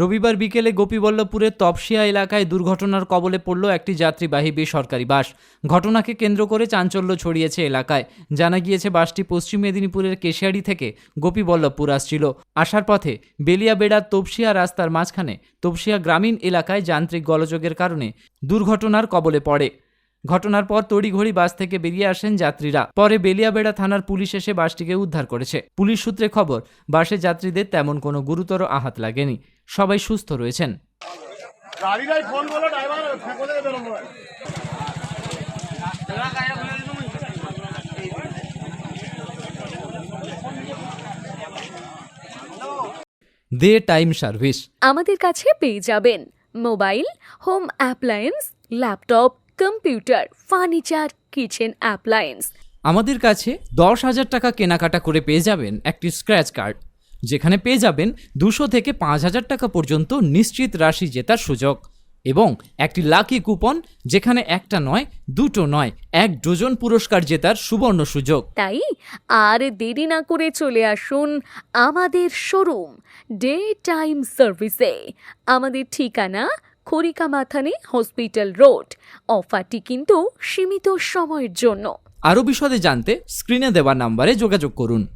রবিবার বিকেলে গোপীবল্লভপুরের তপসিয়া এলাকায় দুর্ঘটনার কবলে পড়ল একটি যাত্রীবাহী বেসরকারি বাস। ঘটনাকে কেন্দ্র করে চাঞ্চল্য ছড়িয়েছে এলাকায়। জানা গিয়েছে, বাসটি পশ্চিম মেদিনীপুরের কেশিয়াড়ি থেকে গোপীবল্লভপুর আসছিল। আসার পথে বেলিয়াবেড়ার তপসিয়া রাস্তার মাঝখানে তপসিয়া গ্রামীণ এলাকায় যান্ত্রিক গলযোগের কারণে দুর্ঘটনার কবলে পড়ে। ঘটনার পর তড়িঘড়ি বাস থেকে বেরিয়ে আসেন যাত্রীরা। পরে বেলিয়াবেড়া থানার পুলিশ এসে বাসটিকে উদ্ধার করেছে। পুলিশ সূত্রে খবর বাসে যাত্রীদের তেমন কোনো গুরুতর আঘাত লাগেনি। সবাই সুস্থ রয়েছেন। ফোন দে টাইম সার্ভিস। আমাদের কাছে পেয়ে যাবেন mobile home appliance laptop computer furniture kitchen appliance. আমাদের কাছে দশ হাজার টাকা কেনাকাটা করে পেয়ে যাবেন একটি স্ক্র্যাচ কার্ড যেখানে পেয়ে যাবেন দুশো থেকে পাঁচ হাজার টাকা পর্যন্ত নিশ্চিত রাশি জেতার সুযোগ এবং একটি লাকি কুপন যেখানে একটা নয় দুটো নয় এক ডজন পুরস্কার জেতার সুবর্ণ সুযোগ। তাই আর দেরি না করে চলে আসুন আমাদের শোরুম ডে টাইম সার্ভিসে। আমাদের ঠিকানা খড়িকা মাথানে হসপিটাল রোড। অফারটি কিন্তু সীমিত সময়ের জন্য। আরও বিশদে জানতে স্ক্রিনে দেওয়া নাম্বারে যোগাযোগ করুন।